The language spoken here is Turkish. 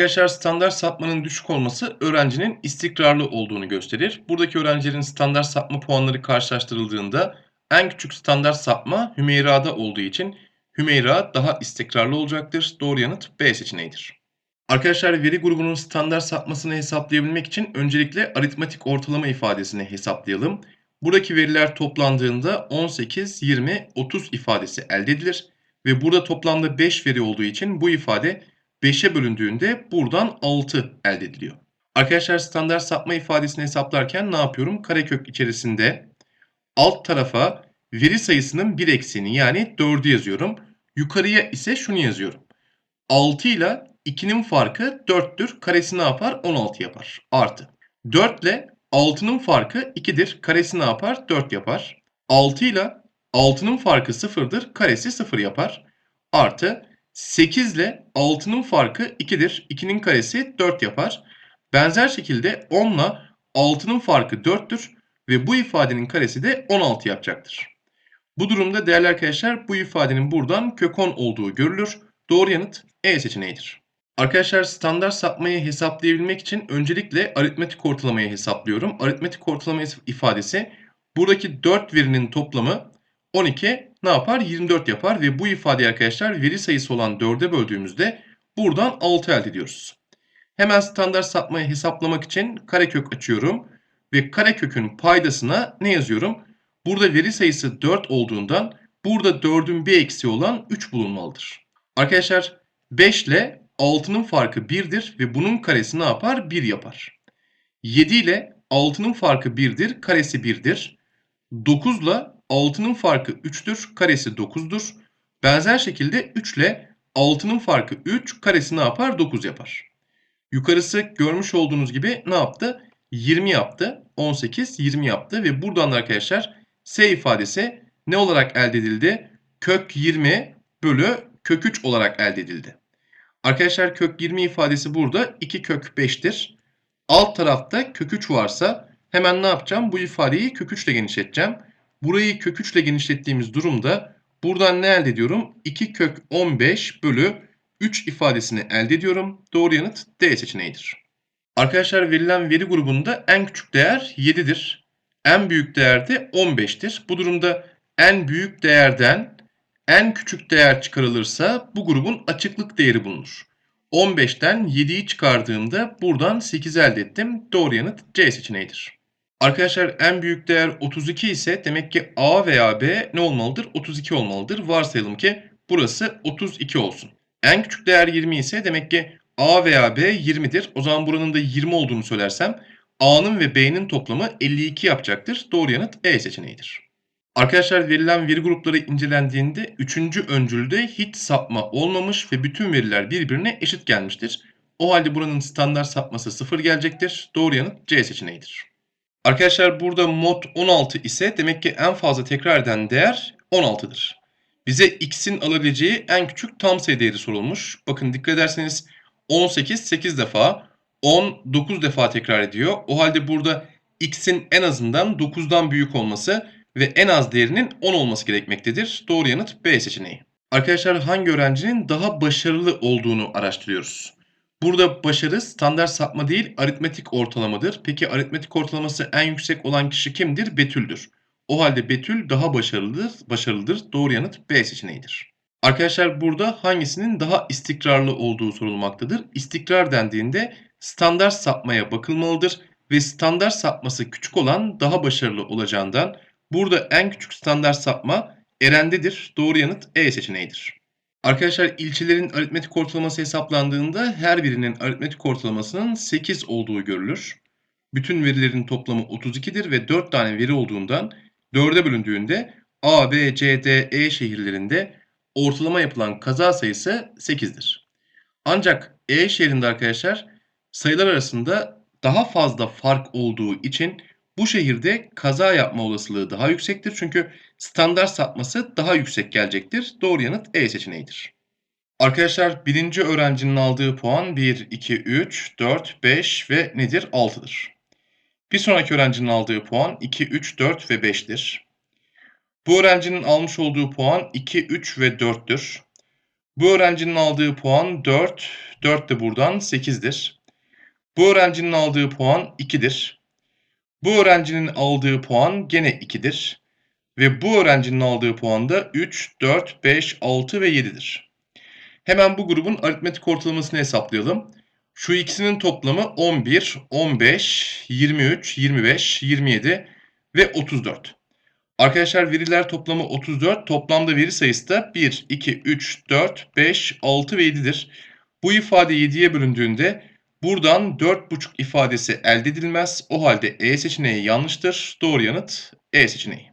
Arkadaşlar standart sapmanın düşük olması öğrencinin istikrarlı olduğunu gösterir. Buradaki öğrencilerin standart sapma puanları karşılaştırıldığında en küçük standart sapma Hümeyra'da olduğu için Hümeyra daha istikrarlı olacaktır. Doğru yanıt B seçeneğidir. Arkadaşlar veri grubunun standart sapmasını hesaplayabilmek için öncelikle aritmatik ortalama ifadesini hesaplayalım. Buradaki veriler toplandığında 18, 20, 30 ifadesi elde edilir. Ve burada toplamda 5 veri olduğu için bu ifade 5'e bölündüğünde buradan 6 elde ediliyor. Arkadaşlar standart sapma ifadesini hesaplarken ne yapıyorum? Karekök içerisinde alt tarafa veri sayısının bir eksiğini yani 4'ü yazıyorum. Yukarıya ise şunu yazıyorum. 6 ile 2'nin farkı 4'tür. Karesi ne yapar? 16 yapar. Artı. 4 ile 6'nın farkı 2'dir. Karesi ne yapar? 4 yapar. 6 ile 6'nın farkı 0'dır. Karesi 0 yapar. Artı 8 ile 6'nın farkı 2'dir. 2'nin karesi 4 yapar. Benzer şekilde 10 ile 6'nın farkı 4'tür ve bu ifadenin karesi de 16 yapacaktır. Bu durumda değerli arkadaşlar bu ifadenin buradan kök 10 olduğu görülür. Doğru yanıt E seçeneğidir. Arkadaşlar standart sapmayı hesaplayabilmek için öncelikle aritmetik ortalamayı hesaplıyorum. Aritmetik ortalama ifadesi buradaki 4 verinin toplamı 12 ne yapar? 24 yapar ve bu ifadeyi arkadaşlar veri sayısı olan 4'e böldüğümüzde buradan 6 elde ediyoruz. Hemen standart sapmayı hesaplamak için karekök açıyorum ve karekökün paydasına ne yazıyorum? Burada veri sayısı 4 olduğundan burada 4'ün bir eksiği olan 3 bulunmalıdır. Arkadaşlar 5 ile 6'nın farkı 1'dir ve bunun karesi ne yapar? 1 yapar. 7 ile 6'nın farkı 1'dir, karesi 1'dir. 9 ile 6'nın farkı 3'tür, karesi 9'dur. Benzer şekilde 3 ile 6'nın farkı 3, karesi ne yapar? 9 yapar. Yukarısı görmüş olduğunuz gibi ne yaptı? 20 yaptı. 18, 20 yaptı ve buradan da arkadaşlar S ifadesi ne olarak elde edildi? Kök 20 bölü kök 3 olarak elde edildi. Arkadaşlar kök 20 ifadesi burada 2 kök 5'tir. Alt tarafta kök 3 varsa hemen ne yapacağım? Bu ifadeyi kök 3 ile genişleteceğim. Burayı kök 3 ile genişlettiğimiz durumda buradan ne elde ediyorum? 2 kök 15 bölü 3 ifadesini elde ediyorum. Doğru yanıt D seçeneğidir. Arkadaşlar verilen veri grubunda en küçük değer 7'dir. En büyük değer de 15'tir. Bu durumda en büyük değerden en küçük değer çıkarılırsa bu grubun açıklık değeri bulunur. 15'ten 7'yi çıkardığımda buradan 8 elde ettim. Doğru yanıt C seçeneğidir. Arkadaşlar en büyük değer 32 ise demek ki A veya B ne olmalıdır? 32 olmalıdır. Varsayalım ki burası 32 olsun. En küçük değer 20 ise demek ki A veya B 20'dir. O zaman buranın da 20 olduğunu söylersem A'nın ve B'nin toplamı 52 yapacaktır. Doğru yanıt E seçeneğidir. Arkadaşlar verilen veri grupları incelendiğinde 3. öncülde hiç sapma olmamış ve bütün veriler birbirine eşit gelmiştir. O halde buranın standart sapması 0 gelecektir. Doğru yanıt C seçeneğidir. Arkadaşlar burada mod 16 ise demek ki en fazla tekrar eden değer 16'dır. Bize x'in alabileceği en küçük tam sayı değeri sorulmuş. Bakın dikkat ederseniz 18 8 defa, 10 9 defa tekrar ediyor. O halde burada x'in en azından 9'dan büyük olması ve en az değerinin 10 olması gerekmektedir. Doğru yanıt B seçeneği. Arkadaşlar hangi öğrencinin daha başarılı olduğunu araştırıyoruz. Burada başarı standart sapma değil aritmetik ortalamadır. Peki aritmetik ortalaması en yüksek olan kişi kimdir? Betül'dür. O halde Betül daha başarılıdır. başarılıdır. Doğru yanıt B seçeneğidir. Arkadaşlar burada hangisinin daha istikrarlı olduğu sorulmaktadır. İstikrar dendiğinde standart sapmaya bakılmalıdır ve standart sapması küçük olan daha başarılı olacağından burada en küçük standart sapma Eren'dedir. Doğru yanıt E seçeneğidir. Arkadaşlar ilçelerin aritmetik ortalaması hesaplandığında her birinin aritmetik ortalamasının 8 olduğu görülür. Bütün verilerin toplamı 32'dir ve 4 tane veri olduğundan 4'e bölündüğünde A, B, C, D, E şehirlerinde ortalama yapılan kaza sayısı 8'dir. Ancak E şehrinde arkadaşlar sayılar arasında daha fazla fark olduğu için bu şehirde kaza yapma olasılığı daha yüksektir. Çünkü standart sapması daha yüksek gelecektir. Doğru yanıt E seçeneğidir. Arkadaşlar birinci öğrencinin aldığı puan 1, 2, 3, 4, 5 ve nedir? 6'dır. Bir sonraki öğrencinin aldığı puan 2, 3, 4 ve 5'tir. Bu öğrencinin almış olduğu puan 2, 3 ve 4'tür. Bu öğrencinin aldığı puan 4. 4 de buradan 8'dir. Bu öğrencinin aldığı puan 2'dir. Bu öğrencinin aldığı puan gene 2'dir. Ve bu öğrencinin aldığı puan da 3, 4, 5, 6 ve 7'dir. Hemen bu grubun aritmetik ortalamasını hesaplayalım. Şu ikisinin toplamı 11, 15, 23, 25, 27 ve 34. Arkadaşlar veriler toplamı 34. Toplamda veri sayısı da 1, 2, 3, 4, 5, 6 ve 7'dir. Bu ifade 7'ye bölündüğünde buradan 4,5 ifadesi elde edilmez. O halde E seçeneği yanlıştır. Doğru yanıt E seçeneği.